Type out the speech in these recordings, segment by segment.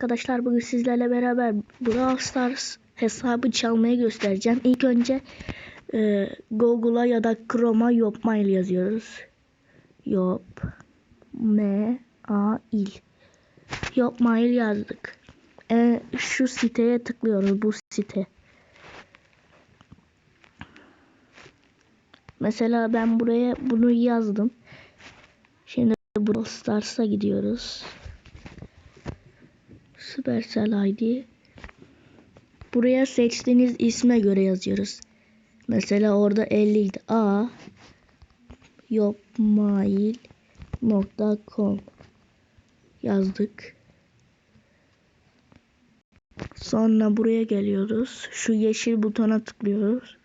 arkadaşlar bugün sizlerle beraber Brawl Stars hesabı çalmayı göstereceğim. İlk önce e, Google'a ya da Chrome'a Yopmail yazıyoruz. Yop M A il. Yopmail yazdık. E, şu siteye tıklıyoruz bu site. Mesela ben buraya bunu yazdım. Şimdi Brawl Stars'a gidiyoruz. Supercell ID. Buraya seçtiğiniz isme göre yazıyoruz. Mesela orada 50 idi. A yopmail.com yazdık. Sonra buraya geliyoruz. Şu yeşil butona tıklıyoruz.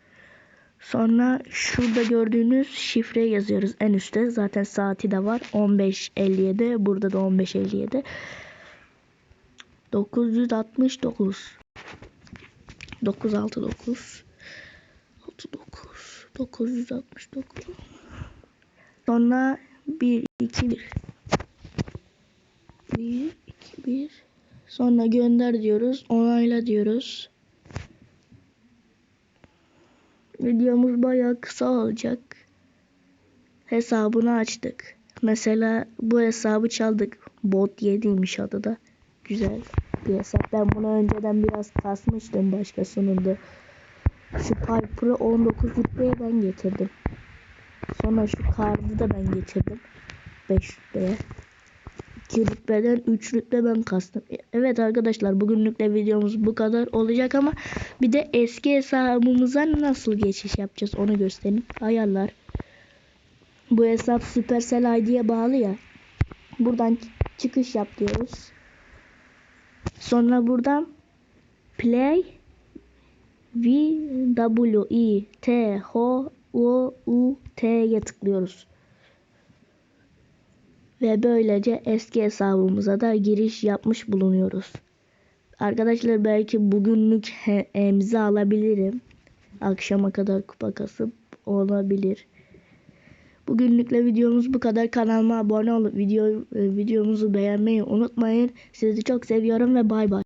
Sonra şurada gördüğünüz şifreyi yazıyoruz en üstte. Zaten saati de var. 15.57. Burada da 15.57. 969 969 69 969 Sonra 1 2 1 1 2 1 Sonra gönder diyoruz. Onayla diyoruz. Videomuz bayağı kısa olacak. Hesabını açtık. Mesela bu hesabı çaldık. Bot 7'ymiş adı da. Güzel bir hesap. Ben bunu önceden biraz kasmıştım başkasının da. Şu Piper'ı 19 rütbeye ben getirdim. Sonra şu kardı da ben getirdim. 5 rütbeye. 2 rütbeden 3 rütbe ben kastım. Evet arkadaşlar bugünlük de videomuz bu kadar olacak ama bir de eski hesabımıza nasıl geçiş yapacağız onu göstereyim. Ayarlar. Bu hesap Supercell ID'ye bağlı ya. Buradan çıkış yap diyoruz. Sonra buradan play v w i t h o u t'ye tıklıyoruz. Ve böylece eski hesabımıza da giriş yapmış bulunuyoruz. Arkadaşlar belki bugünlük emzi alabilirim. Akşama kadar kupa kasıp olabilir. Bugünlükle videomuz bu kadar. Kanalıma abone olup video, videomuzu beğenmeyi unutmayın. Sizi çok seviyorum ve bay bay.